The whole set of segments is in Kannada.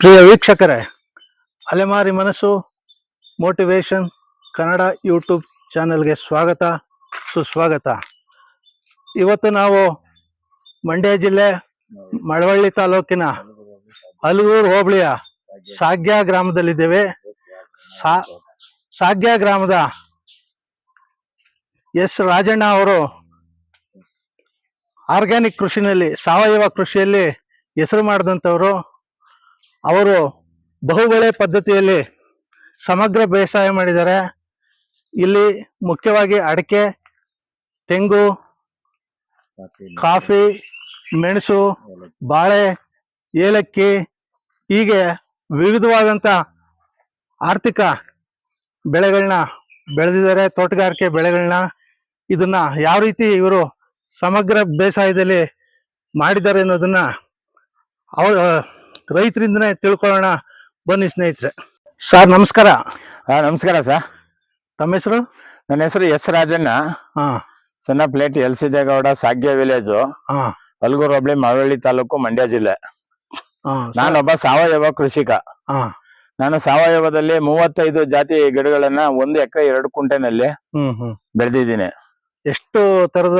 ಪ್ರಿಯ ವೀಕ್ಷಕರೇ, ಅಲೆಮಾರಿ ಮನಸ್ಸು, ಮೋಟಿವೇಶನ್, ಕನ್ನಡ ಯೂಟ್ಯೂಬ್ ಚಾನೆಲ್ಗೆ ಸ್ವಾಗತ, ಸುಸ್ವಾಗತ. ಇವತ್ತು ನಾವು ಮಂಡ್ಯ ಜಿಲ್ಲೆ ಮಳವಳ್ಳಿ ತಾಲೂಕಿನ ಹಲಗೂರು ಹೋಬಳಿಯ ಸಾಗ್ಯ ಗ್ರಾಮದಲ್ಲಿದ್ದೇವೆ. ಸಾ, ಸಾಗ್ಯ ಗ್ರಾಮದ ಎಸ್ ರಾಜಣ್ಣ ಅವರು ಆರ್ಗ್ಯಾನಿಕ್ ಕೃಷಿನಲ್ಲಿ, ಸಾವಯವ ಕೃಷಿಯಲ್ಲಿ ಹೆಸರು ಮಾಡಿದಂಥವರು. ಅವರು ಬಹುಬೆಳೆ ಪದ್ಧತಿಯಲ್ಲಿ ಸಮಗ್ರ ಬೇಸಾಯ ಮಾಡಿದ್ದಾರೆ. ಇಲ್ಲಿ ಮುಖ್ಯವಾಗಿ ಅಡಿಕೆ, ತೆಂಗು, ಕಾಫಿ, ಮೆಣಸು, ಬಾಳೆ, ಏಲಕ್ಕಿ, ಹೀಗೆ ವಿವಿಧವಾದಂಥ ಆರ್ಥಿಕ ಬೆಳೆಗಳನ್ನ ಬೆಳೆದಿದ್ದಾರೆ. ತೋಟಗಾರಿಕೆ ಬೆಳೆಗಳನ್ನ ಇದನ್ನ ಯಾವ ರೀತಿ ಇವರು ಸಮಗ್ರ ಬೇಸಾಯದಲ್ಲಿ ಮಾಡಿದ್ದಾರೆ ಅನ್ನೋದನ್ನ ಅವ್ರ ರೈತರಿಂದನೇ ತಿಳ್ಕೊಳ್ಳೋಣ. ಬನ್ನಿ ಸ್ನೇಹಿತರೆ. ಸರ್ ನಮಸ್ಕಾರ. ಹಾ ನಮಸ್ಕಾರ ಸರ್. ತಮ್ಮ ಹೆಸರು? ನನ್ನ ಹೆಸರು ಎಸ್ ರಾಜಣ್ಣ. ಹಾ. ಸಣ್ಣ ಪ್ಲೇಟ್ ಎಲ್ ದೇಗೌಡ ಸಾಗ್ಯ ವಿಲೇಜು. ಹಾ. ಹಲಗೂರು ಹೋಬಳಿ ಮಾವಳ್ಳಿ ತಾಲೂಕು ಮಂಡ್ಯ ಜಿಲ್ಲೆ. ಹಾ ನಾನೊಬ್ಬ ಸಾವಯವ ಕೃಷಿಕ. ಹಾ. ನಾನು ಸಾವಯವದಲ್ಲಿ ಮೂವತ್ತೈದು ಜಾತಿ ಗಿಡಗಳನ್ನ ಒಂದು ಎಕರೆ ಎರಡು ಕುಂಟೆನಲ್ಲಿ ಹ್ಮ್ ಹ್ಮ್. ಬೆಳೆದಿದ್ದೀನಿ. ಎಷ್ಟು ತರದ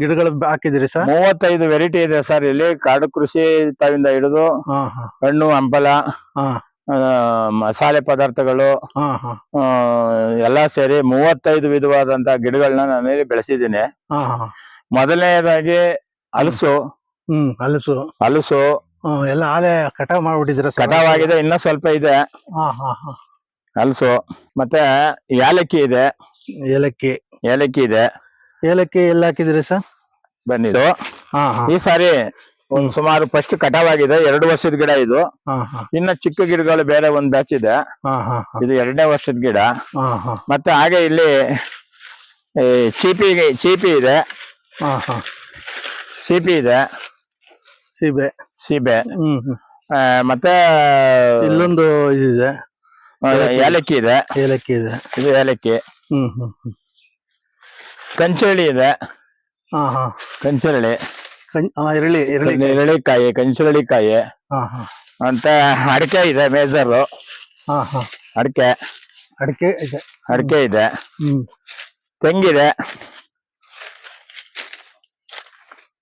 ಗಿಡಗಳು ಹಾಕಿದಿರಿ ಸರ್? ಮೂವತ್ತೈದು ವೆರೈಟಿ ಇದೆ ಸರ್. ಇಲ್ಲಿ ಕಾಡು ಕೃಷಿ ತಾವಿಂದ ಹಿಡಿದು ಹಣ್ಣು ಹಂಪಲ ಹಾ. ಮಸಾಲೆ ಪದಾರ್ಥಗಳು ಎಲ್ಲಾ ಸೇರಿ ಮೂವತ್ತೈದು ವಿಧವಾದಂತ ಗಿಡಗಳನ್ನ ನಾನಿಲ್ಲಿ ಬೆಳೆಸಿದ್ದೀನಿ. ಹಾ ಹಾ. ಮೊದಲನೇದಾಗಿ ಹಲಸು. ಹ್ಮ್ ಹಲಸು. ಹಲಸು. ಎಲ್ಲ ಆಲೆ ಕಟಾವ್ ಮಾಡ್ಬಿಟ್ಟಿದ್ರ ಕಟಾವ್ ಆಗಿದೆ ಇನ್ನ ಸ್ವಲ್ಪ ಇದೆ. ಹಲಸು. ಮತ್ತೆ ಏಲಕ್ಕಿ ಇದೆ. ಏಲಕ್ಕಿ. ಏಲಕ್ಕಿ ಇದೆ. ಏಲಕ್ಕಿ ಎಲ್ಲ ಹಾಕಿದಿರಿ ಸರ್? ಬಂದಿದ್ದು ಹಾ ಹಾ. ಈ ಸಾರಿ ಒಂದ್ ಸುಮಾರು ಫಸ್ಟ್ ಕಟಾವ್ ಆಗಿದೆ. ಎರಡು ವರ್ಷದ ಗಿಡ ಇದು. ಹಾ ಹಾ. ಇನ್ನ ಚಿಕ್ಕ ಗಿಡಗಳು ಬೇರೆ ಒಂದ್ ಬ್ಯಾಚ್ ಇದೆ. ಹಾ ಹಾ ಹಾ. ಇದು ಎರಡನೇ ವರ್ಷದ ಗಿಡ. ಹಾ ಹಾ. ಮತ್ತೆ ಹಾಗೆ ಇಲ್ಲಿ ಈ ಚೀಪಿ ಚೀಪಿ ಇದೆ. ಹಾ ಹಾ. ಚೀಪಿ ಇದೆ. ಸೀಬೆ. ಸೀಬೆ. ಹ್ಮ್ ಹ್ಮ್. ಆ, ಮತ್ತೆ ಇಲ್ಲೊಂದು ಇದಿದೆ. ಆ, ಏಲಕ್ಕಿ ಇದೆ. ಏಲಕ್ಕಿ ಇದೆ. ಇದು ಏಲಕ್ಕಿ. ಹ್ಮ್ ಹ್ಮ್ ಹ್ಮ್. ಕಂಚಳಿ ಇದೆ. ಹಾ ಹಾ. ಕಂಚರಳಿ ಕಂ- ಆ, ಇರಳಿ ಇರಳಿ ನೆರಳಿಕಾಯಿ ಕಂಚರಳಿಕಾಯಿ ಹಾ ಹಾ. ಅಂತ ಅಡಿಕೆ ಇದೆ ಮೇಜರ್. ಹಾ ಹಾ. ಅಡಿಕೆ. ಅಡಿಕೆ ಇದೆ. ಅಡಿಕೆ ಇದೆ. ಹ್ಮ್. ತೆಂಗಿದೆ.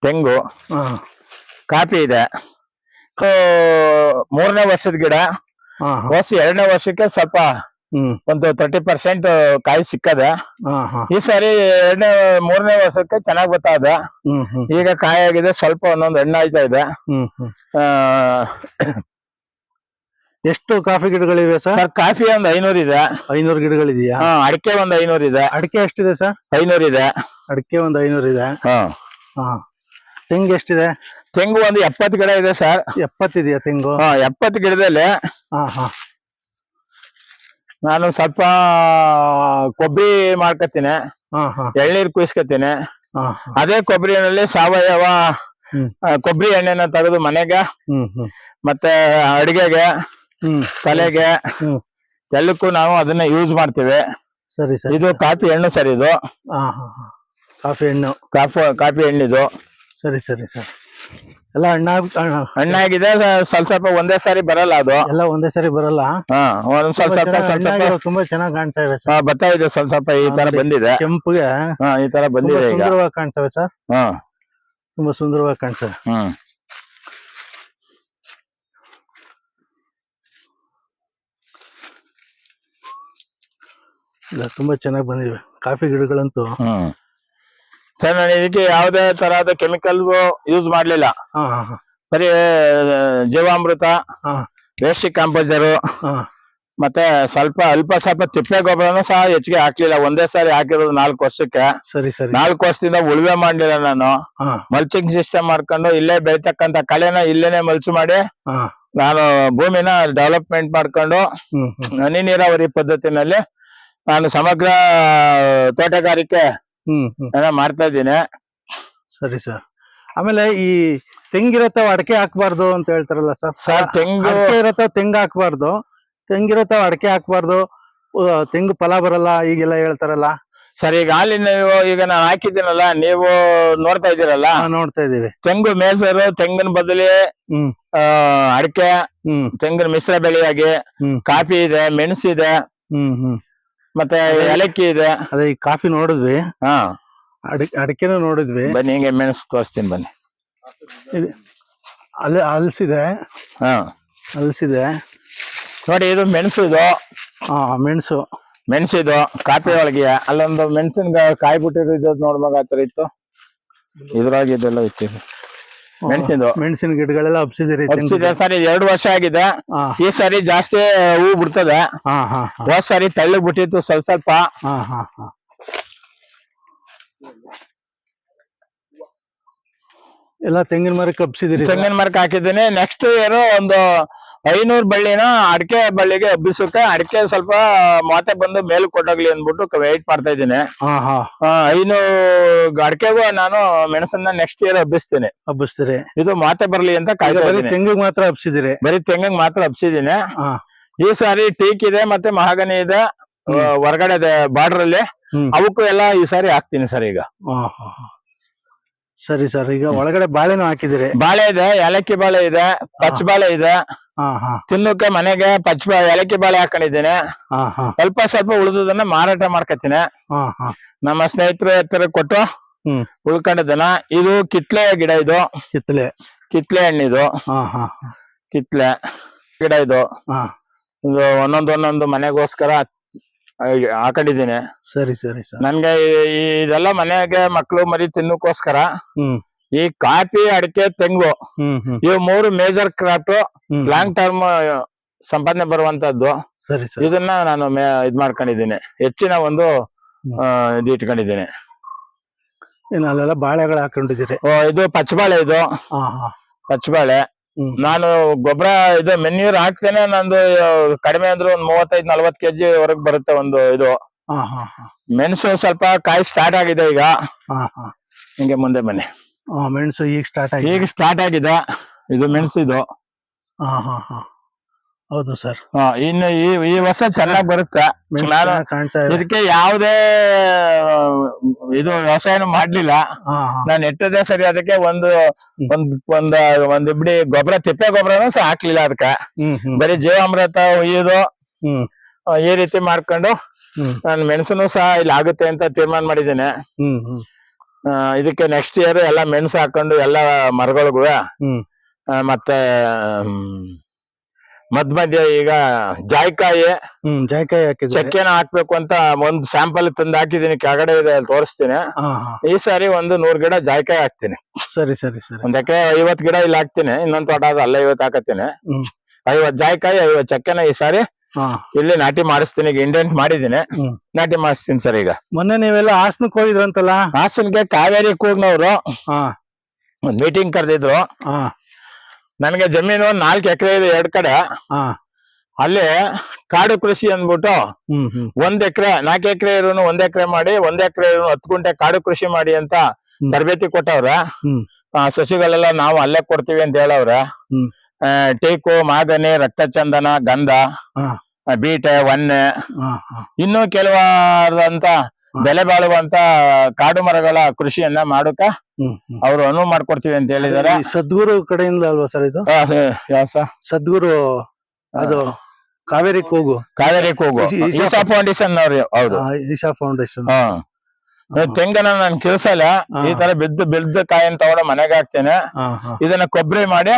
ತೆಂಗು. ಹಾ. ಕಾಫಿ ಇದೆ ಮೂರನೇ ವರ್ಷದ ಗಿಡ. ಹಾ ಹಾ. ವರ್ಷ ಎರಡನೇ ವರ್ಷಕ್ಕೆ ಸ್ವಲ್ಪ ಒಂದು ತರ್ಟಿ ಪರ್ಸೆಂಟ್ ಕಾಯಿ ಸಿಕ್ಕದ. ಈ ಸಾರಿ ಎರಡನೇ ಮೂರನೇ ವರ್ಷಕ್ಕೆ ಚೆನ್ನಾಗ್ ಬರ್ತಾ ಇದೆ ಈಗ ಕಾಯಿ ಆಗಿದೆ ಸ್ವಲ್ಪ ಒಂದೊಂದು ಎಣ್ಣೆ ಆಯ್ತಾ ಇದೆ. ಎಷ್ಟು ಕಾಫಿ ಗಿಡಗಳಿವೆ ಸರ್? ಕಾಫಿ ಒಂದ್ ಐನೂರ್ ಇದೆ. ಐನೂರು ಗಿಡಗಳಿದೆಯಾ? ಹಾ ಅಡಿಕೆ ಒಂದ್ ಐನೂರ್ ಇದೆ. ಅಡಿಕೆ ಎಷ್ಟಿದೆ ಸರ್? ಐನೂರ್ ಇದೆ. ಅಡಿಕೆ ಒಂದ್ ಐನೂರ್ ಇದೆ. ಹಾ. ಹಾ. ತೆಂಗು ಎಷ್ಟಿದೆ? ತೆಂಗು ಒಂದು ಎಪ್ಪತ್ತು ಗಿಡ ಇದೆ ಸರ್. ಎಪ್ಪತ್ತಿದೆಯಾ ತೆಂಗು? ಹಾ ಎಪ್ಪತ್ತು ಗಿಡದಲ್ಲಿ ಹಾ ಹಾ. ನಾನು ಸ್ವಲ್ಪ ಕೊಬ್ಬರಿ ಮಾಡ್ಕೋತೀನಿ ಹಾ ಹಾ. ಎಳ್ನೀರ್ ಕುಯ್ಸ್ಕೊತೀನಿ ಅದೇ ಕೊಬ್ಬರಿ ಕೊಬ್ಬರಿನಲ್ಲಿ ಸಾವಯವ. ಕೊಬ್ಬರಿ ಎಣ್ಣೆನ ತೆಗೆದು ಮನೆಗೆ ಮತ್ತೆ ಅಡಿಗೆಗೆ ತಲೆಗೆ ಎಲ್ಲಕ್ಕೂ ನಾವು ಅದನ್ನ ಯೂಸ್ ಮಾಡ್ತೀವಿ. ಸರಿ ಸರಿ. ಇದು ಕಾಫಿ ಎಣ್ಣೆ ಸರ್ ಇದು. ಹಾ ಹಾ ಹಾ. ಕಾಫಿ ಹಣ್ಣು ಕಾಫಿ ಕಾಫಿ ಎಣ್ಣಿದು. ಸರಿ ಸರಿ ಸರ್. ಎಲ್ಲ ಹಣ್ಣಾಗ್ ಹಣ್ಣು ಹಣ್ಣಾಗಿದೆ ಸ್ವಲ್ಪ ಸ್ವಲ್ಪ ಒಂದೇ ಸಾರಿ ಬರಲ್ಲ ಅದು. ಎಲ್ಲ ಒಂದೇ ಸಾರಿ ಬರಲ್ಲ. ಹಾ ಒಂದ್ ಸ್ವಲ್ಪ ತುಂಬಾ ಸ್ವಲ್ಪ ತುಂಬಾ ಚೆನ್ನಾಗಿ ಕಾಣ್ತಾ ಇದೆ ಸರ್. ಹಾ, ಬರ್ತಾ ಇದೆ ಸ್ವಲ್ಪ ಸ್ವಲ್ಪ ಈ ತರ ಬಂದಿದೆ. ಕೆಂಪುಗೆ ಹಾ ಈ ತರ ತುಂಬಾ ಬಂದಿದೆ ಈಗ. ಸುಂದರವಾಗಿ ಕಾಣ್ತವೆ ಸರ್. ಹಾ. ತುಂಬಾ ಸುಂದರವಾಗಿ ಕಾಣ್ತವೆ. ಹ್ಮ್ ಇಲ್ಲ ತುಂಬಾ ಚೆನ್ನಾಗಿ ಬಂದಿವೆ. ಕಾಫಿ ಗಿಡಗಳಂತೂ ಹ್ಮ್ ಸರ್ ನಾನು ಇದಕ್ಕೆ ಯಾವುದೇ ತರಹದ ಕೆಮಿಕಲ್ ಯೂಸ್ ಮಾಡ್ಲಿಲ್ಲ. ಬರೀ ಜೀವಾಮೃತ ವೇಸ್ಟಿಕ್ ಕಾಂಪೋಸರ್ ಮತ್ತೆ ಸ್ವಲ್ಪ ಅಲ್ಪ ಸ್ವಲ್ಪ ತಿಪ್ಪೆ ಗೊಬ್ಬರನು ಸಹ ಹೆಚ್ಚಿಗೆ ಹಾಕ್ಲಿಲ್ಲ. ಒಂದೇ ಸಾರಿ ಹಾಕಿರೋದು ನಾಲ್ಕು ವರ್ಷಕ್ಕೆ. ಸರಿ ಸರಿ. ನಾಲ್ಕು ವರ್ಷದಿಂದ ಉಳುವೆ ಮಾಡ್ಲಿಲ್ಲ ನಾನು. ಮಲ್ಚಿಂಗ್ ಸಿಸ್ಟಮ್ ಮಾಡ್ಕೊಂಡು ಇಲ್ಲೇ ಬೆಳಿತಕ್ಕಂತ ಕಳೆನ ಇಲ್ಲೇನೆ ಮಲ್ಚು ಮಾಡಿ ನಾನು ಭೂಮಿನ ಡೆವಲಪ್ಮೆಂಟ್ ಮಾಡ್ಕೊಂಡು ಹನಿ ನೀರಾವರಿ ಪದ್ಧತಿನಲ್ಲಿ ನಾನು ಸಮಗ್ರ ತೋಟಗಾರಿಕೆ ಹ್ಮ್ ಮಾಡ್ತಾ ಇದ್ದೀನಿ. ಸರಿ ಸರ್. ಆಮೇಲೆ ಈ ತೆಂಗಿರತ್ತಾವ ಅಡಕೆ ಹಾಕ್ಬಾರ್ದು ಅಂತ ಹೇಳ್ತಾರಲ್ಲ ಸರ್? ಸರ್ ತೆಂಗು ಇರತ್ತಾವ ತೆಂಗು ಹಾಕ್ಬಾರ್ದು. ತೆಂಗಿರತ್ತಾವ ಅಡಕೆ ಹಾಕ್ಬಾರ್ದು. ತೆಂಗು ಫಲ ಬರಲ್ಲ ಈಗೆಲ್ಲ ಹೇಳ್ತಾರಲ್ಲ. ಸರ್ ಈಗ ಅಲ್ಲಿ ನೀವು ಈಗ ನಾನು ಹಾಕಿದ್ದೀನಲ್ಲ ನೀವು ನೋಡ್ತಾ ಇದ್ದೀರಲ್ಲ? ನೋಡ್ತಾ ಇದೀವಿ ತೆಂಗು ಮೇಸರು ತೆಂಗಿನ ಬದಲಿ ಅಡಿಕೆ ತೆಂಗಿನ ಮಿಶ್ರ ಬೆಳೆಯಾಗಿ ಕಾಫಿ ಇದೆ ಮೆಣಸಿದೆ ಇದೆ. ಹ್ಮ್ ಹ್ಮ್. ಮತ್ತೆ ಏಲಕ್ಕಿ ಇದೆ. ಅದೇ ಈ ಕಾಫಿ ನೋಡಿದ್ವಿ. ಹಾ. ಅಡಿಕೆ ಅಡಿಕೆನೂ ನೋಡಿದ್ವಿ. ಬನ್ನಿ ಹಿಂಗೆ ಮೆಣಸು ತೋರಿಸ್ತೀನಿ ಬನ್ನಿ. ಇದು ಅಲ್ಲಿ ಹಲ್ಸಿದೆ ಹಾ. ಹಲ್ಸಿದೆ ನೋಡಿ ಇದು ಮೆಣಸು ಇದು. ಹಾ ಮೆಣಸು. ಮೆಣಸು ಇದು ಕಾಫಿ ಒಳಗೆ. ಅಲ್ಲೊಂದು ಮೆಣಸಿನ ಕಾಯಿ ಬಿಟ್ಟಿರೋದಿದ ನೋಡ್ಬೇಕು ಆ ಥರ ಇತ್ತು? ಇದ್ರೊಳಗೆ ಇದೆಲ್ಲ ಇತ್ತು ಮೆಣಸಿಂದು. ಮೆಣಸಿನ ಗಿಡಗಳೆಲ್ಲ ಹಬ್ಸಿದಿರಿ ಹಬ್ಸಿದೆ ಸರ್ ಎರಡು ವರ್ಷ ಆಗಿದೆ. ಈ ಸಾರಿ ಜಾಸ್ತಿ ಹೂ ಬಿಡ್ತದೆ. ಹಾ ಹಾ ಹಾ. ಸಾರಿ ತೆಳ್ಳಗ್ ಬಿಟ್ಟಿತ್ತು ಸ್ವಲ್ಪ ಸ್ವಲ್ಪ. ಹಾ ಹಾ ಹಾ. ಎಲ್ಲ ತೆಂಗಿನ ಮರಕ್ಕೆ ಹಬ್ಸಿದಿರಿ ತೆಂಗಿನ ಮರಕ್ಕೆ ಹಾಕಿದ್ದೀನಿ. ನೆಕ್ಸ್ಟ್ ಇಯರ್ ಒಂದು ಐನೂರು ಬಳ್ಳಿನ ಅಡಿಕೆ ಬಳ್ಳಿಗೆ ಹಬ್ಬಿಸುತ್ತೆ ಅಡಿಕೆ ಸ್ವಲ್ಪ ಮಾತೆ ಬಂದು ಮೇಲ್ ಕೊಟ್ಟೋಗ್ಲಿ ಅಂದ್ಬಿಟ್ಟು ವೆಯ್ಟ್ ಮಾಡ್ತಾ ಇದ್ದೀನಿ. ಹಾ ಹಾ. ಐನೂರು ಅಡಿಕೆಗೂ ನಾನು ಮೆಣಸನ್ನ ನೆಕ್ಸ್ಟ್ ಇಯರ್ ಹಬ್ಬಿಸ್ತೀನಿ. ಹಬ್ಬಿಸ್ತೀರಿ. ಇದು ಮಾತೆ ಬರ್ಲಿ ಅಂತ ಕಾಯ್ದೆ ತೆಂಗಿಗೆ ಮಾತ್ರ ಹಬ್ಸಿದಿರಿ ಬರೀ ತೆಂಗಿಗೆ ಮಾತ್ರ ಹಬ್ಸಿದ್ದೀನಿ. ಹಾ. ಈ ಸಾರಿ ಟೀಕ್ ಇದೆ ಮತ್ತೆ ಮಹಾಗನಿ ಇದೆ. ಹೊರಗಡೆ ಬಾರ್ಡರ್ ಅಲ್ಲಿ. ಅವಕ್ಕೂ ಎಲ್ಲ ಈ ಸಾರಿ ಹಾಕ್ತೀನಿ ಸರ್ ಈಗ. ಸರಿ ಸರ್ ಈಗ ಒಳಗಡೆ ಬಾಳೆನೂ ಹಾಕಿದಿರಿ ಬಾಳೆ ಇದೆ ಏಲಕ್ಕಿ ಬಾಳೆ ಇದೆ ಪಚ್ಚ ಬಾಳೆ ಇದೆ. ತಿನ್ನೋಕೆ ಮನೆಗೆ ಪಚ್ಚ ಏಲಕ್ಕಿ ಬಾಳೆ ಹಾಕೊಂಡಿದ್ದೀನಿ. ಸ್ವಲ್ಪ ಸ್ವಲ್ಪ ಉಳಿದದನ್ನ ಮಾರಾಟ ಮಾಡ್ಕೊತೀನಿ ನಮ್ಮ ಸ್ನೇಹಿತರು ಎತ್ತರ ಕೊಟ್ಟು ಉಳ್ಕೊಂಡಿದ್ದನ ಇದು ಕಿತ್ಲೆ ಗಿಡ ಇದು. ಕಿತ್ಲೆ. ಕಿತ್ಲೆ ಹಣ್ಣಿದು. ಕಿತ್ಲೆ ಗಿಡ ಇದು. ಹಾ. ಇದು ಒಂದೊಂದು ಒಂದೊಂದು ಮನೆಗೋಸ್ಕರ ಹಾಕ್- ಹಾಕೊಂಡಿದ್ದೀನಿ. ಸರಿ ಸರಿ ಸರ್. ನನ್ಗೆ ಇದೆಲ್ಲ ಮನೆಗೆ ಮಕ್ಕಳು ಮರಿ ತಿನ್ನಕ್ಕೋಸ್ಕರ ಹ್ಮ್. ಈ ಕಾಫಿ ಅಡಿಕೆ ತೆಂಗು ಇವು ಮೂರು ಮೇಜರ್ ಕ್ರಾಪ್ ಲಾಂಗ್ ಟರ್ಮ್ ಸಂಪಾದನೆ ಬರುವಂತದ್ದು. ಇದನ್ನ ನಾನು ಇದ್ ಮಾಡ್ಕೊಂಡಿದ್ದೀನಿ. ಹೆಚ್ಚಿನ ಒಂದು ಇದು ಇಟ್ಕೊಂಡಿದ್ದೀನಿ. ಅಲ್ಲೆಲ್ಲ ಬಾಳೆಗಳು ಹಾಕೊಂಡಿದ್ದೀರಿ. ಓ, ಇದು ಪಚ್ಚಬಾಳೆ ಇದು. ಪಚ್ಚಬಾಳೆ. ನಾನು ಗೊಬ್ಬರ ಇದು ಮೆನ್ಯೂರ್ ಹಾಕ್ತೇನೆ. ನಂದು ಕಡಿಮೆ ಅಂದ್ರೆ ಒಂದ್ ಮೂವತ್ತೈದ್ ನಲ್ವತ್ ಕೆಜಿ ವರೆಗೆ ಬರುತ್ತೆ ಒಂದು ಇದು. ಮೆಣಸು ಸ್ವಲ್ಪ ಕಾಯಿ ಸ್ಟಾರ್ಟ್ ಆಗಿದೆ ಈಗ. ಹಿಂಗೆ ಮುಂದೆ ಬನ್ನಿ. ಹಾ ಮೆಣಸು ಈಗ ಸ್ಟಾರ್ಟ್ ಆಗಿದೆ. ಈಗ ಸ್ಟಾರ್ಟ್ ಆಗಿದೆ. ಇದು ಮೆಣಸು ಇದು. ಹಾ ಹಾ ಹಾ. ಹೌದು ಸರ್ ಆ, ಇನ್ನು ಈ ಈ ವರ್ಷ ಚೆನ್ನಾಗಿ ಬರುತ್ತೆ. ಮೆಣಸು ನಾನು ಚೆನ್ನಾಗ್ ಕಾಣ್ತಾ ಇದೆ. ಇದಕ್ಕೆ ಯಾವುದೇ ಆ, ಇದು ವ್ಯವಸಾಯನ ಮಾಡ್ಲಿಲ್ಲ. ಹಾ ಹಾ. ನಾನು ನೆಟ್ಟದೇ ಸರಿ ಅದಕ್ಕೆ ಒಂದು ಒಂದ್ ಒಂದ್ ಒಂದ್ ಇಬ್ಡಿ ಗೊಬ್ಬರ ತಿಪ್ಪೆ ಗೊಬ್ಬರನು ಸಹ ಹಾಕ್ಲಿಲ್ಲ ಅದಕ್ಕೆ. ಹ್ಮ್ ಹ್ಮ್. ಬರೀ ಜೀವಾಮೃತ ಉಯ್ಯೋದು ಹ್ಮ್. ಆ, ಈ ರೀತಿ ಮಾಡ್ಕೊಂಡು ಹ್ಮ್. ನಾನು ಮೆಣಸನ್ನು ಸಹ ಇಲ್ಲಿ ಆಗುತ್ತೆ ಅಂತ ತೀರ್ಮಾನ ಮಾಡಿದ್ದೇನೆ. ಹ್ಮ್ ಹ್ಮ್. ಆ, ಇದಕ್ಕೆ ನೆಕ್ಸ್ಟ್ ಇಯರ್ ಎಲ್ಲ ಮೆಣಸು ಹಾಕೊಂಡು ಎಲ್ಲ ಮರಗಳಿಗೂ ಮತ್ತೆ ಮಧ್ ಮಧ್ಯ ಈಗ ಜಾಯ್ಕಾಯಿ ಹ್ಮ್ ಜಾಯ್ಕಾಯಿ ಹಾಕಿ ಚಕ್ಕೆನ ಹಾಕ್ಬೇಕು ಅಂತ ಒಂದ್ ಸ್ಯಾಂಪಲ್ ತಂದು ಹಾಕಿದೀನಿ ಕೆಳಗಡೆ ಇದೆ ಅಲ್ಲಿ ತೋರಿಸ್ತೀನಿ. ಈ ಸಾರಿ ಒಂದು ನೂರ್ ಗಿಡ ಜಾಯ್ಕಾಯಿ ಹಾಕ್ತೀನಿ. ಸರಿ ಸರಿ ಸರಿ. ಒಂದ್ ಎಕರೆ ಐವತ್ ಗಿಡ ಇಲ್ಲಿ ಹಾಕ್ತೀನಿ ಇನ್ನೊಂದ್ ತೋಟ ಅದು ಅಲ್ಲ ಐವತ್ ಹಾಕತ್ತೀನಿ. ಐವತ್ ಜಾಯ್ಕಾಯಿ ಐವತ್ ಚಕ್ಕೆನ ಈ ಸಾರಿ ಇಲ್ಲಿ ನಾಟಿ ಮಾಡಿಸ್ತೀನಿ ಈಗ ಇಂಡೆಂಟ್ ಮಾಡಿದ್ದೀನಿ. ನಾಟಿ ಮಾಡಿಸ್ತೀನಿ ಸರ್ ಈಗ. ಮೊನ್ನೆ ನೀವೆಲ್ಲ ಹಾಸನಕ್ಕೆ ಹೋಗಿದ್ರಂತಲ್ಲ? ಹಾಸನ್ಗೆ ಕಾವೇರಿ ಕೂಗ್ನವ್ರು ಹಾ. ಒಂದ್ ಮೀಟಿಂಗ್ ಕರೆದಿದ್ರು. ಹಾ. ನನಗೆ ಜಮೀನು ಒಂದ್ ನಾಲ್ಕು ಎಕರೆ ಇದೆ ಎರಡ್ ಕಡೆ. ಹಾ. ಅಲ್ಲಿ ಕಾಡು ಕೃಷಿ ಅಂದ್ಬಿಟ್ಟು ಒಂದ್ ಎಕರೆ ನಾಲ್ಕು ಎಕರೆ ಇರೋನು ಒಂದ್ ಎಕರೆ ಮಾಡಿ ಒಂದ್ ಎಕರೆ ಇರೋನು ಹತ್ತು ಗುಂಟೆ ಕಾಡು ಕೃಷಿ ಮಾಡಿ ಅಂತ. ತರಬೇತಿ ಕೊಟ್ಟವ್ರ. ಸಸಿಗಳೆಲ್ಲ ನಾವು ಅಲ್ಲೇ ಕೊಡ್ತೀವಿ ಅಂತ ಹೇಳವ್ರ. ಟೀಕು ಮಾಗನಿ ರಕ್ತಚಂದನ ಗಂಧ. ಬೀಟೆ ಒನ್ನೆ. ಇನ್ನು ಕೆಲವಾದಂತ ಬೆಲೆ ಬಾಳುವಂತ ಕಾಡು ಮರಗಳ ಕೃಷಿಯನ್ನ ಮಾಡೋಕ ಅವರು ಅನುವು ಮಾಡ್ಕೊಡ್ತೀವಿ ಅಂತ ಹೇಳಿದಾರೆ. ಸದ್ಗುರು ಕಡೆಯಿಂದ ಅಲ್ವಾ ಸರ್ ಇದು? ಸದ್ಗುರು ಅದು ಕಾವೇರಿ ಕೂಗು. ಕಾವೇರಿ ಕೂಗು. ಈಶಾ- ಫೌಂಡೇಶನ್ ಅವ್ರಿ ಹೌದು. ಈಶಾ ಫೌಂಡೇಶನ್. ಹಾ. ತೆಂಗನ ನಾನು ಕೆಲ್ಸಲ್ಲ. ಈ ತರ ಬಿದ್ದು ಬೆಳ್ದ ಕಾಯಿನ ತಗೊಂಡು ಮನೆಗೆ ಹಾಕ್ತೇನೆ. ಇದನ್ನ ಕೊಬ್ಬರಿ ಮಾಡಿ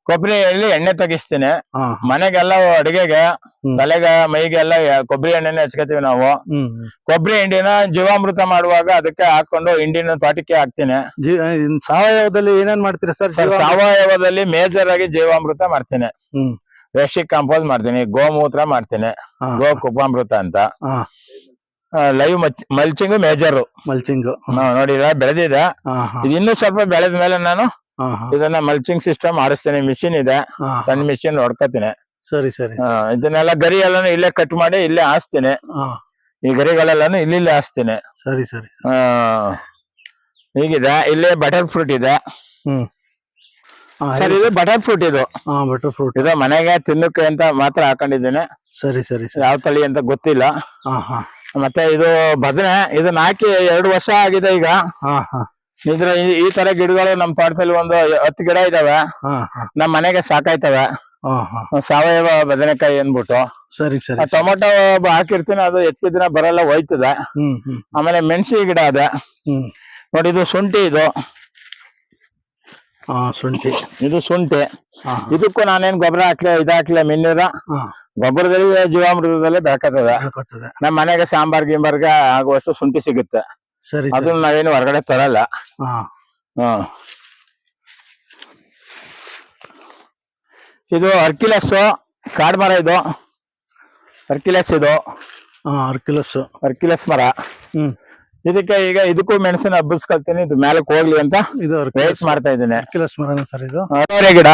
ಹಾ ಕೊಬ್ಬರಿಯಲ್ಲಿ ಎಣ್ಣೆ ತೆಗಿಸ್ತೀನಿ ಹಾ. ಮನೆಗೆಲ್ಲ ಅಡಿಗೆಗೆ. ತಲೆಗೆ ಮೈಗೆಲ್ಲ ಕೊಬ್ಬರಿ ಎಣ್ಣೆನೆ ಹಚ್ಕೋತೀವಿ ನಾವು. ಕೊಬ್ಬರಿ ಹಿಂಡಿನ ಜೀವಾಮೃತ ಮಾಡುವಾಗ ಅದಕ್ಕೆ ಹಾಕೊಂಡು ಹಿಂಡಿನ ತೋಟಕ್ಕೆ ಹಾಕ್ತೀನಿ. ಜೀ ಇನ್ ಸಾವಯವದಲ್ಲಿ ಏನೇನ್ ಮಾಡ್ತೀರಾ ಸರ್ ಸರ್, ಸಾವಯವದಲ್ಲಿ ಮೇಜರ್ ಆಗಿ ಜೀವಾಮೃತ ಮಾಡ್ತೀನಿ. ಹ್ಮ್. ವೇಸ್ಟಿಕ್ ಕಂಪೋಸ್ ಮಾಡ್ತೀನಿ ಗೋಮೂತ್ರ ಮಾಡ್ತೀನಿ ಹಾ. ಗೋ ಕುಪಾಮೃತ ಅಂತ. ಹಾ. ಲೈವ್ ಮಲ್ಚಿಂಗ್ ಮೇಜರ್ ಮಲ್ಚಿಂಗ್ ನೋಡಿದ ಬೆಳೆದಿದೆ. ಹಾ ಹಾ. ಇದು ಇನ್ನೂ ಸ್ವಲ್ಪ ಬೆಳೆದ ಮೇಲೆ ನಾನು ಇದನ್ನ ಮಲ್ಚಿಂಗ್ ಸಿಸ್ಟಮ್ ಆಡಿಸ್ತೀನಿ ಮಿಷಿನ್ ಇದೆ. ಸಣ್ಣ ಮಿಷಿನ್ ಹೊಡ್ಕೋತೀನಿ ಸರಿ ಸರಿ. ಇದನ್ನೆಲ್ಲ ಗರಿ ಎಲ್ಲಾನು ಇಲ್ಲೇ ಕಟ್ ಮಾಡಿ ಇಲ್ಲೇ ಹಾಸ್ತೀನಿ. ಈ ಗರಿಗಳೆಲ್ಲಾನು ಇಲ್ಲಿಲ್ಲೇ ಹಾಸ್ತೀನಿ. ಸರಿ ಸರಿ ಹೀಗಿದೆ ಇಲ್ಲೇ ಬಟರ್ ಫ್ರೂಟ್ ಇದೆ. ಹ್ಮ್. ಸರ್ ಇದು ಬಟರ್ ಫ್ರೂಟ್ ಇದು. ಹಾ ಬಟರ್ ಫ್ರೂಟ್ ಇದು ಮನೆಗೆ ತಿನ್ನಕ್ಕೆ ಅಂತ ಮಾತ್ರ ಹಾಕೊಂಡಿದ್ದೇನೆ. ಸರಿ ಸರಿ ಸರಿ. ಯಾವ ತಳಿ ಅಂತ ಗೊತ್ತಿಲ್ಲ. ಮತ್ತೆ ಇದು ಬದನೆ ಇದನ್ನ ಹಾಕಿ ಎರಡು ವರ್ಷ ಆಗಿದೆ ಈಗ. ಇದ್ರ ಈ- ಈ ತರ ಗಿಡಗಳು ನಮ್ ತೋಟದಲ್ಲಿ ಒಂದು ಹತ್ತು ಗಿಡ ಇದಾವೆ. ಹಾ ಹಾ. ನಮ್ ಮನೆಗೆ ಸಾಕಾಯ್ತವೆ. ಹಾ ಹಾ. ಸಾವಯವ ಬದನೆಕಾಯಿ ಅನ್ಬಿಟ್ಟು ಸರಿ ಆ ಸರಿ. ಟೊಮೊಟೊ ಹಾಕಿರ್ತೀನಿ ಅದು ಹೆಚ್ಚಿಗೆ ದಿನ ಬರಲ್ಲ ಹೋಯ್ತದೆ. ಹ್ಮ್ ಹ್ಮ್. ಆಮೇಲೆ ಮೆಣಸಿ ಗಿಡ ಅದ ಹ್ಮ್. ನೋಡಿ ಇದು ಶುಂಠಿ ಇದು. ಹಾ ಶುಂಠಿ. ಇದು ಶುಂಠಿ. ಹಾ ಇದಕ್ಕೂ ನಾನೇನ್ ಗೊಬ್ಬರ ಹಾಕ್ಲೆ ಇದಾಕ್ಲೆ ಮಿನ್ನೂರ? ಹಾ. ಗೊಬ್ಬರದಲ್ಲಿ ಜೀವಾಮೃತದಲ್ಲಿ ಬೇಕಾಗ್ತದೆ ನಮ್ ನಮ್ಮ ಮನೆಗೆ ಸಾಂಬಾರ್ ಗಿಂಬಾರ್ಗೆ ಆಗುವಷ್ಟು ಶುಂಠಿ ಸಿಗುತ್ತೆ. ಸರಿ ಅದನ್ನ ನಾವೇನು ಹೊರಗಡೆ ತರಲ್ಲ. ಹಾ. ಇದು ಅರ್ಕಿಲಸ್ ಕಾಡ್ ಮರ ಇದು. ಅರ್ಕಿಲಸ್ ಇದು. ಅರ್ಕಿಲಸ್ ಅರ್ಕಿಲಸ್ ಮರ. ಹ್ಮ್. ಇದಕ್ಕೆ ಈಗ ಇದಕ್ಕೂ ಮೆಣಸಿನ ಹಬ್ಬಿಸ್ಕೊಳ್ತೀನಿ. ಇದು ಮೇಲಕ್ಕೆ ಹೋಗ್ಲಿ ಅಂತ ಇದು ವೇಟ್ ಮಾಡ್ತಾ ಇದ್ದೀನಿ. ಅರ್ಕಿಲಸ್ ಮರ ಸರ್ ಇದು? ಅವರೆ ಗಿಡ.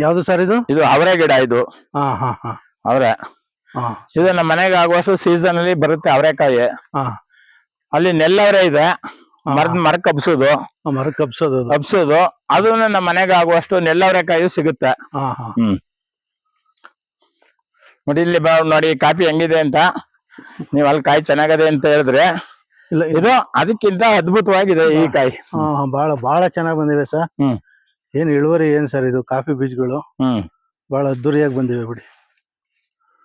ಯಾವ್ದು ಸರ್ ಇದು? ಇದು ಅವರೆ ಗಿಡ ಇದು. ಹಾ ಹಾ ಹಾ. ಅವರೆ. ಇದು ನಮ್ಮ ಮನೆಗೆ ಆಗುವಷ್ಟು ಸೀಸನ್ ಅಲ್ಲಿ ಬರುತ್ತೆ ಅವರೆಕಾಯಿ. ಹಾ. ಅಲ್ಲಿ ನೆಲ್ಲವರೆ ಇದೆ. ಮರದ ಮರ ಕಬ್ಸೋದು. ಮರ ಕಬ್ಸೋದು ಅದು. ಹಬ್ಸೋದು ಅದನ್ನ ನಮ್ಮ ಮನೆಗೆ ಆಗುವಷ್ಟು ನೆಲ್ಲವರೆಕಾಯಿ ಸಿಗುತ್ತೆ. ಹ್ಮ್. ನೋಡಿ ಇಲ್ಲಿ ಬಾ ನೋಡಿ ಕಾಫಿ ಹೆಂಗಿದೆ ಅಂತ. ನೀವ್ ಅಲ್ಲಿ ಕಾಯಿ ಚೆನ್ನಾಗದೆ ಅಂತ ಹೇಳಿದ್ರೆ. ಇಲ್ಲ ಇದು ಅದಕ್ಕಿಂತ ಅದ್ಭುತವಾಗಿದೆ ಈ ಕಾಯಿ. ಬಹಳ ಬಹಳ ಚೆನ್ನಾಗಿ ಬಂದಿವೆ ಸರ್. ಏನ್ ಇಳುವರಿ ಏನ್ ಸರ್ ಇದು ಕಾಫಿ ಬೀಜಗಳು? ಹ್ಮ್. ಬಹಳ ಅದ್ದೂರಿಯಾಗಿ ಬಂದಿವೆ ಬಿಡಿ.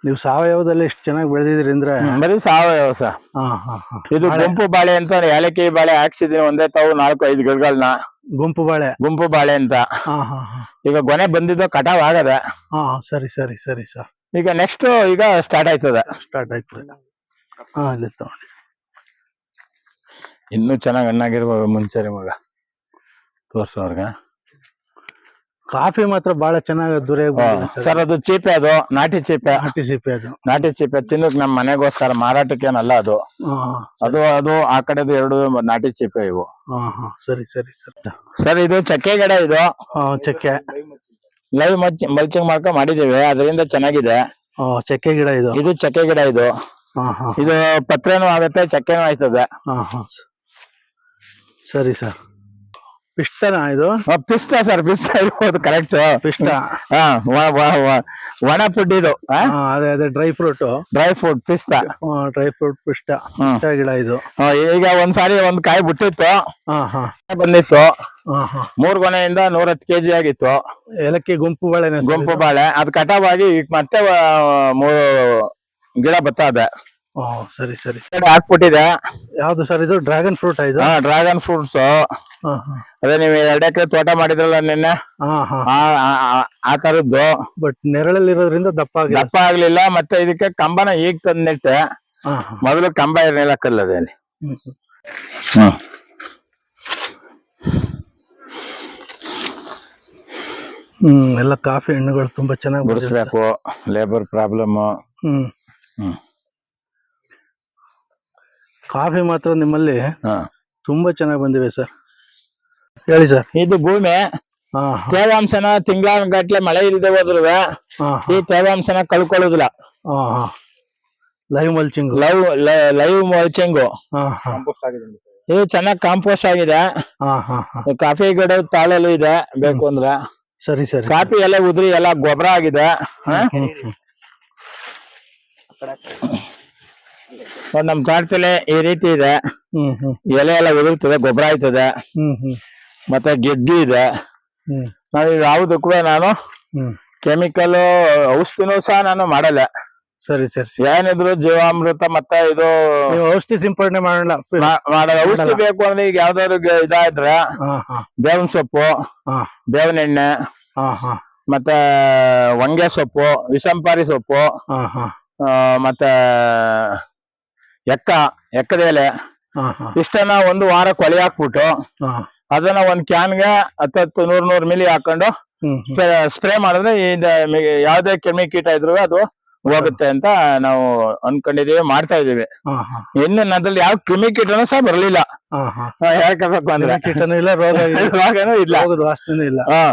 ನೀವು ಸಾವಯವದಲ್ಲಿ ಎಷ್ಟು ಚೆನ್ನಾಗಿ ಬೆಳೆದಿದ್ರಿ ಅಂದ್ರೆ? ಬರೀ ಸಾವಯವ ಸರ್. ಇದು ಗುಂಪು ಬಾಳೆ ಅಂತ ಏಲಕ್ಕಿ ಬಾಳೆ ಹಾಕ್ಸಿದೀನಿ ಒಂದೇ ತಾವು ನಾಲ್ಕು ಐದು ಗಿಡಗಳನ್ನ ಗುಂಪು ಬಾಳೆ. ಗುಂಪು ಬಾಳೆ ಅಂತ. ಹಾ ಹಾ ಹಾ. ಈಗ ಗೊನೆ ಬಂದಿದ್ದು ಕಟಾವ್ ಆಗದೆ. ಹಾ ಸರಿ ಸರಿ ಸರಿ ಸರ್. ಈಗ ನೆಕ್ಸ್ಟ್ ಈಗ ಸ್ಟಾರ್ಟ್ ಆಯ್ತದ. ಸ್ಟಾರ್ಟ್ ಆಯ್ತದೆ. ಹಾ ತಗೊಂಡಿ. ಇನ್ನೂ ಚೆನ್ನಾಗಿ ಹಣ್ಣಾಗಿರ್ಬೋದು ಮುಂಚೆ ಮಗ ತೋರ್ಸೋರ್ಗ ಕಾಫಿ ಮಾತ್ರ ಬಹಳ ಚೆನ್ನಾಗಿ ಅದ್ದೂರಿಯಾಗಿ ಸರ್. ಅದು ಚೀಪೆ ಅದು ನಾಟಿ ಚೀಪೆ. ನಾಟಿ ಚೀಪೆ ಅದು. ನಾಟಿ ಚೀಪೆ ತಿನ್ನಕ್ ನಮ್ಮ ಮನೆಗೋಸ್ಕರ ಮಾರಾಟಕ್ಕೇನಲ್ಲ ಅದು. ಅದು ಅದು ಆ ಕಡೆದು ಎರಡು ನಾಟಿ ಚೀಪೆ ಇವು. ಸರಿ ಸರಿ ಸರ್. ಸರ್ ಇದು ಚಕ್ಕೆ ಗಿಡ ಇದು. ಚಕ್ಕೆ. ಲೈವ್ ಮಚ್ ಮಲ್ಚಿಂಗ್ ಮಾಡ್ಕೊಂಡ್ ಮಾಡಿದೀವಿ ಅದರಿಂದ ಚೆನ್ನಾಗಿದೆ. ಚಕ್ಕೆ ಗಿಡ ಇದು. ಇದು ಚಕ್ಕೆ ಗಿಡ ಇದು. ಇದು ಪತ್ರೆನೂ ಆಗುತ್ತೆ ಚಕ್ಕೆನೂ ಆಯ್ತದೆ ಸರಿ ಸರ್. ಪಿಷ್ಟನಾ ಇದು? ಪಿಸ್ತ ಸರ್ ಪಿಸ್ತ ಇರ್ಬೋದು ಕರೆಕ್ಟ್ ಪಿಷ್ಟ. ಒಣ ಫುಡ್ ಇದು ಅದೇ ಅದೇ ಡ್ರೈ ಫ್ರೂಟ್ ಡ್ರೈ ಫ್ರೂಟ್ ಪಿಸ್ತ ಡ್ರೈ ಫ್ರೂಟ್ ಪಿಷ್ಟ. ಗಿಡ ಇದು. ಈಗ ಒಂದ್ಸಾರಿ ಒಂದ್ ಕಾಯಿ ಬಿಟ್ಟಿತ್ತು. ಬಂದಿತ್ತು. ಮೂರ್ ಗೊನೆಯಿಂದ ನೂರ ಹತ್ತು ಕೆಜಿ ಆಗಿತ್ತು. ಏಲಕ್ಕಿ ಗುಂಪು ಬಾಳೆನೆ ಸರ್ ಗುಂಪು ಬಾಳೆ. ಅದು ಕಟಾವ್ ಆಗಿ ಈಗ ಮತ್ತೆ ಗಿಡ ಬತ್ತ ಇದೆ ಓ ಸರಿ ಸರಿ. ಸರಿ ಹಾಕ್ಬಿಟ್ಟಿದೆ ಯಾವ್ದು ಸರ್ ಇದು? ಡ್ರ್ಯಾಗನ್ ಫ್ರೂಟ್ ಇದು? ಹಾ ಡ್ರ್ಯಾಗನ್ ಫ್ರೂಟ್ಸ್ ಅದೇ ನೀವು ಎರಡ್ ಎಕರೆ ತೋಟ ಮಾಡಿದ್ರಲ್ಲ ನಿನ್ನೆ? ಆ- ತರದ್ದು ಬಟ್ ನೆರಳಲ್ಲಿರೋದ್ರಿಂದ ದಪ್ಪ ಆಗಿದೆ ದಪ್ಪ ಆಗ್ಲಿಲ್ಲ ಮತ್ತೆ ಇದಕ್ಕೆ ಕಂಬನ ಈಗ ತಂದಿಟ್ಟೆ. ಮೊದಲು ಕಂಬ ಇರ್ಲಿಲ್ಲ ಕಲ್ಲದೇನೆ ಹ್ಮ್, ಎಲ್ಲ ಕಾಫಿ ಹಣ್ಣುಗಳು ತುಂಬಾ ಚೆನ್ನಾಗಿ. ಬಿಡಿಸ್ಬೇಕು ಲೇಬರ್ ಪ್ರಾಬ್ಲಮ್ ಹ್ಮ್. ಹ್ಮ್. ಕಾಫಿ ಮಾತ್ರ ನಿಮ್ಮಲ್ಲಿ ಹಾ. ತುಂಬಾ ಚೆನ್ನಾಗಿ ಬಂದಿವೆ ಸರ್. ಹೇಳಿ ಸರ್. ಇದು ಭೂಮಿ. ತೇವಾಂಶನ ತಿಂಗಳ ಗಟ್ಟಲೆ ಮಳೆ ಇಲ್ಲದೆ ಹೋದ್ರು ಹಾ ಈ ತೇವಾಂಶನ ಕಳ್ಕೊಳ್ಳೋದಿಲ್ಲ. ಹಾ ಹಾ. Live mulching. Live live mulching. ಹಾ ಹಾ. ಇದು ಚೆನ್ನಾಗಿ ಕಾಂಪೋಸ್ಟ್ ಆಗಿದೆ. ಹಾ ಹಾ ಹಾ. ಕಾಫಿ ಗಿಡ ತಾಳಲು ಇದೆ ಬೇಕು ಅಂದ್ರೆ. ಸರಿ ಸರಿ. ಕಾಫಿ ಎಲ್ಲ ಉದ್ರಿ ಎಲ್ಲ ಗೊಬ್ಬರ ಆಗಿದೆ. ಒಂದ್ ನಮ್ ತೋಟದಲ್ಲಿ ಈ ರೀತಿ ಇದೆ. ಹ್ಮ್ ಹ್ಮ್. ಎಲೆ ಎಲ್ಲ ಉದುರ್ತದೆ ಗೊಬ್ಬರ ಆಯ್ತದೆ. ಹ್ಮ್ ಹ್ಮ್. ಮತ್ತೆ ಗೆಡ್ಡಿ ಇದೆ. ನಾವು ಯಾವುದಕ್ಕೂ ನಾನು ಹ್ಮ್. ಕೆಮಿಕಲ್ ಔಷಧಿನೂ ಸಹ ನಾನು ಮಾಡಲ್ಲ. ಸರಿ ಸರಿ ಏನಿದ್ರು ಜೀವಾಮೃತ ಮತ್ತೆ ಇದು ಔಷಧಿ ಸಿಂಪಡಣೆ ಮಾಡಲ್ಲ ಮಾಡಲ್ಲ. ಔಷಧಿ ಬೇಕು ಅಂದ್ರೆ ಈಗ ಯಾವ್ದಾದ್ರು ಇದಾದ್ರೆ ಹಾ ಹಾ. ಬೇವಿನ ಸೊಪ್ಪು ಹಾ. ಬೇವಿನ ಎಣ್ಣೆ ಹಾ ಹಾ. ಮತ್ತೆ ವಂಗೆ ಸೊಪ್ಪು ವಿಷಂಪಾರಿ ಸೊಪ್ಪು ಹಾ ಹಾ. ಮತ್ತೆ ಎಕ್ಕ ಎಕ್ಕದ ಎಲೆ ಇಷ್ಟನ್ನ ಒಂದು ವಾರ ಕೊಳೆ ಹಾಕ್ಬಿಟ್ಟು ಅದನ್ನ ಒಂದ್ ಕ್ಯಾನ್ಗೆ ಹತ್ತತ್ತು ನೂರ್ ನೂರ್ ಮಿಲಿ ಹಾಕೊಂಡು ಸ್ಪ್ರೇ ಮಾಡಿದ್ರೆ ಯಾವ್ದೇ ಕ್ರಿಮಿ ಕೀಟ ಇದ್ರು ಅದು ಹೋಗುತ್ತೆ ಅಂತ ನಾವು ಅನ್ಕೊಂಡಿದೀವಿ ಮಾಡ್ತಾ ಇದೀವಿ. ಇನ್ನು ನನ್ನಲ್ಲಿ ಯಾವ ಕ್ರಿಮಿ ಕೀಟನೂ ಸಹ ಬರ್ಲಿಲ್ಲ. ಹೇಳ್ಕೋಬೇಕು ಅಂದ್ರೆ. ಕೀಟನೂ ಇಲ್ಲ ರೋಗ ಇಲ್ಲ. ವಾಸನೆ ಇಲ್ಲ. ಹಾ.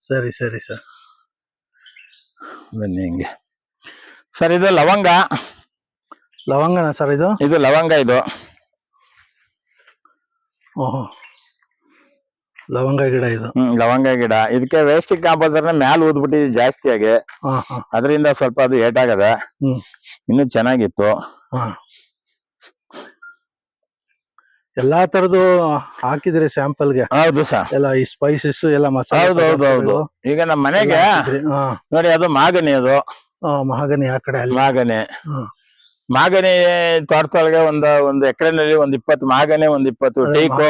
ಸರಿ ಸರಿ ಸರ್. ಬನ್ನಿ ಹಿಂಗೆ. ಸರ್ ಇದು ಲವಂಗ. ಲವಂಗನ ಸರ್ ಇದು? ಇದು ಲವಂಗ ಇದು. ಓಹೋ. ಲವಂಗ ಗಿಡ ಇದು. ಹ್ಮ್ ಲವಂಗ ಗಿಡ. ಇದಕ್ಕೆ ವೇಸ್ಟಿಕ್ ಕಾಂಪೋಸರ್ ಮ್ಯಾಲ ಊದ್ಬಿಟ್ಟಿದೆ ಜಾಸ್ತಿಯಾಗಿ ಹಾ ಹಾ. ಅದರಿಂದ ಸ್ವಲ್ಪ ಅದು ಏಟಾಗದ ಹ್ಮ್. ಇನ್ನು ಚೆನ್ನಾಗಿತ್ತು. ಹಾ. ಎಲ್ಲಾ ತರದ್ದು ಹಾಕಿದ್ರಿ ಸ್ಯಾಂಪಲ್ಗೆ ಹೌದು ಸರ್. ಎಲ್ಲ ಈ ಸ್ಪೈಸಸ್ ಎಲ್ಲ ಮಸಾಲೆ ಹೌದು ಹೌದು ಹೌದು. ಈಗ ನಮ್ಮ ಮನೆಗೆ ಹಾ. ನೋಡಿ ಅದು ಮಾಗನಿ ಅದು. ಮಹಾಗನಿ ಆ ಕಡೆ ಅಲ್ಲಿ. ಮಾಗನಿ ಹ್ಮ್. ಮಾಗನಿ ತೋಟದೊಳಗೆ ಒಂದ್ ಒಂದು ಎಕರೆನಲ್ಲಿ ಒಂದ್ ಇಪ್ಪತ್ತು ಮಾಗನೆ ಒಂದ್ ಇಪ್ಪತ್ತು ಟೀಕು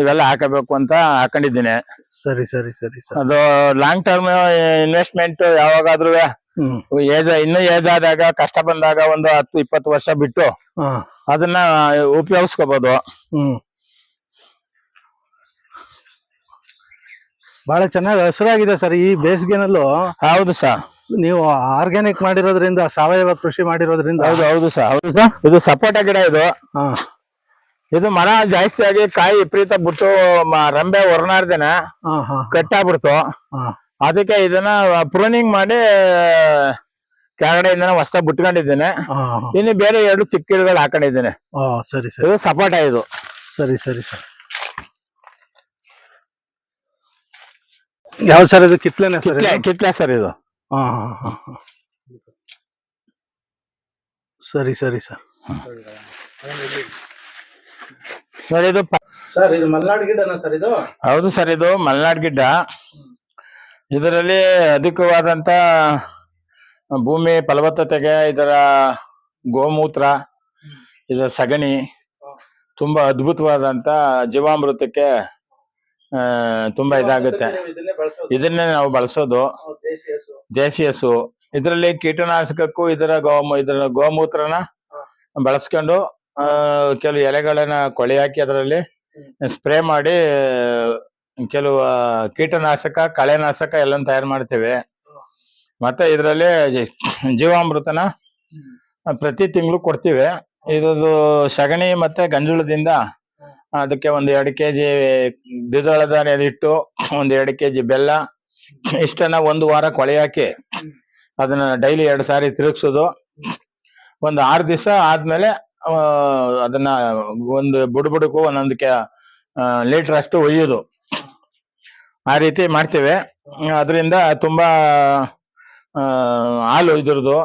ಇವೆಲ್ಲ ಹಾಕಬೇಕು ಅಂತ ಹಾಕೊಂಡಿದ್ದೀನಿ. ಸರಿ ಸರಿ ಸರಿ ಸರ್. ಅದು ಲಾಂಗ್ ಟರ್ಮ್ ಇನ್ವೆಸ್ಟ್ಮೆಂಟ್ ಯಾವಾಗಾದ್ರೂ ಹ್ಮ್. ಏಜ್ ಇನ್ನೂ ಏಜ್ ಆದಾಗ ಕಷ್ಟ ಬಂದಾಗ ಒಂದು ಹತ್ತು ಇಪ್ಪತ್ತು ವರ್ಷ ಬಿಟ್ಟು ಅದನ್ನ ಉಪಯೋಗಿಸ್ಕೋಬಹುದು ಹ್ಮ್. ಬಹಳ ಚೆನ್ನಾಗಿ ಹಸಿರಾಗಿದೆ ಸರ್ ಈ ಬೇಸಿಗೆನಲ್ಲೂ. ಹೌದು ಸರ್. ನೀವು ಆರ್ಗ್ಯಾನಿಕ್ ಮಾಡಿರೋದ್ರಿಂದ ಸಾವಯವ ಕೃಷಿ ಮಾಡಿರೋದ್ರಿಂದ ಹೌದು ಹೌದು ಸರ್ ಹೌದು ಸರ್ ಇದು ಸಪೋಟ ಗಿಡ ಇದು. ಹಾ. ಇದು ಮರ ಜಾಸ್ತಿ ಆಗಿ ಕಾಯಿ ವಿಪರೀತ ಬಿಟ್ಟು ಮ- ರಂಬೆ ಹೊರನಾಡ್ದೇನ. ಹಾ ಹಾ. ಕಟ್ಟಾಗ್ಬಿಡ್ತು. ಹಾ. ಅದಕ್ಕೆ ಇದನ್ನ ಪ್ರೂನಿಂಗ್ ಮಾಡಿ ಕೆಳಗಡೆಯಿಂದ ಹೊಸ ಬಿಟ್ಕೊಂಡಿದ್ದೇನೆ. ಹಾ ಹಾ. ಇನ್ನು ಬೇರೆ ಎರಡು ಚಿಕ್ಕ ಗಿಡಗಳು ಹಾಕೊಂಡಿದ್ದೇನೆ. ಓ ಸರಿ ಸರಿ. ಇದು ಸಪೋಟ ಇದು. ಸರಿ ಸರಿ ಸರ್. ಯಾವ ಸರ್ ಇದು? ಕಿತ್ಲೆನೆ ಸರ್ ಕಿತ್ಲೆ ಕಿತ್ಲೆ ಸರ್ ಇದು. ಹಾ ಹಾಂ ಹಾಂ ಹಾಂ. ಸರಿ ಸರಿ ಸರ್. ನೋಡಿ ಇದು ಪ- ಸರ್ ಇದು ಮಲ್ನಾಡ್ ಗಿಡನ ಸರ್ ಇದು? ಹೌದು ಸರ್ ಇದು ಮಲೆನಾಡ್ ಗಿಡ್ಡ. ಇದರಲ್ಲಿ ಅಧಿಕವಾದಂತ ಭೂಮಿ ಫಲವತ್ತತೆಗೆ ಇದರ ಗೋಮೂತ್ರ ಇದರ ಸಗಣಿ ತುಂಬಾ ಅದ್ಭುತವಾದಂತ ಜೀವಾಮೃತಕ್ಕೆ ತುಂಬಾ ಇದಾಗುತ್ತೆ. ಇದನ್ನೇ ನಾವು ಬಳಸೋದು. ದೇಸಿ ಹಸು ಇದರಲ್ಲಿ ಕೀಟನಾಶಕಕ್ಕೂ ಇದರ ಗೋ ಇದರ ಗೋಮೂತ್ರನ ಬಳಸ್ಕೊಂಡು ಕೆಲವು ಎಲೆಗಳನ್ನ ಕೊಳೆ ಹಾಕಿ ಅದರಲ್ಲಿ ಸ್ಪ್ರೇ ಮಾಡಿ ಕೆಲವು ಕೀಟನಾಶಕ ಕಳೆನಾಶಕ ಎಲ್ಲ ತಯಾರು ಮಾಡ್ತೇವೆ. ಮತ್ತೆ ಇದರಲ್ಲಿ ಜೀವಾಮೃತನ ಪ್ರತಿ ತಿಂಗಳು ಕೊಡ್ತೀವಿ. ಇದು ಸಗಣಿ ಮತ್ತೆ ಗಂಜುಳದಿಂದ ಅದಕ್ಕೆ ಒಂದ್ ಎರಡು ಕೆಜಿ ಧಾನ್ಯದ ಹಿಟ್ಟು ಒಂದು ಎರಡು ಕೆಜಿ ಬೆಲ್ಲ. ಇಷ್ಟನ್ನ ಒಂದು ವಾರ ಕೊಳೆ ಹಾಕಿ ಅದನ್ನ ಡೈಲಿ ಎರಡು ಸಾರಿ ತಿರುಗಿಸೋದು. ಒಂದು ಆರು ದಿವಸ ಆದ್ಮೇಲೆ ಅದನ್ನ ಒಂದು ಬುಡಬುಡಕ್ಕೂ ಒಂದೊಂದಕ್ಕೆ ಲೀಟರ್ ಅಷ್ಟು ಒಯ್ಯೋದು. ಆ ರೀತಿ ಮಾಡ್ತೇವೆ. ಅದರಿಂದ ತುಂಬಾ ಹಾಲು ಇದ್ರದ್ದು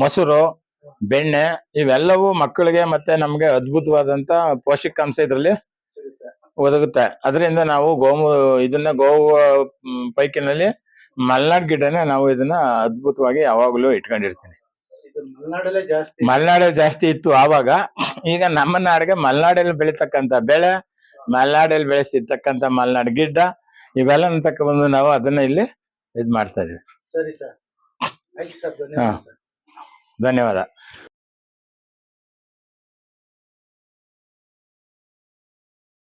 ಮೊಸರು ಬೆಣ್ಣೆ ಇವೆಲ್ಲವೂ ಮಕ್ಕಳಿಗೆ ಮತ್ತೆ ನಮ್ಗೆ ಅದ್ಭುತವಾದಂತ ಪೌಷ್ಟಿಕಾಂಶ ಇದರಲ್ಲಿ ಒದಗುತ್ತೆ. ಅದರಿಂದ ನಾವು ಗೋಮು ಇದನ್ನ ಗೋವು ಪೈಕಿನಲ್ಲಿ ಮಲ್ನಾಡ್ ಗಿಡನೇ ನಾವು ಇದನ್ನ ಅದ್ಭುತವಾಗಿ ಯಾವಾಗಲೂ ಇಟ್ಕೊಂಡಿರ್ತೀನಿ. ಮಲೆನಾಡಲ್ಲೇ ಜಾಸ್ತಿ ಇತ್ತು ಆವಾಗ. ಈಗ ನಮ್ಮ ನಾಡಿಗೆ ಮಲೆನಾಡಲ್ಲಿ ಬೆಳೀತಕ್ಕಂತ ಬೆಳೆ ಮಲೆನಾಡಲ್ಲಿ ಬೆಳೆಸಿರ್ತಕ್ಕಂಥ ಮಲೆನಾಡ್ ಗಿಡ್ಡ ಇವೆಲ್ಲ ಬಂದು ನಾವು ಅದನ್ನ ಇಲ್ಲಿ ಇದ್ ಮಾಡ್ತಾ ಇದೀವಿ. ಸರ್. ಧನ್ಯವಾದ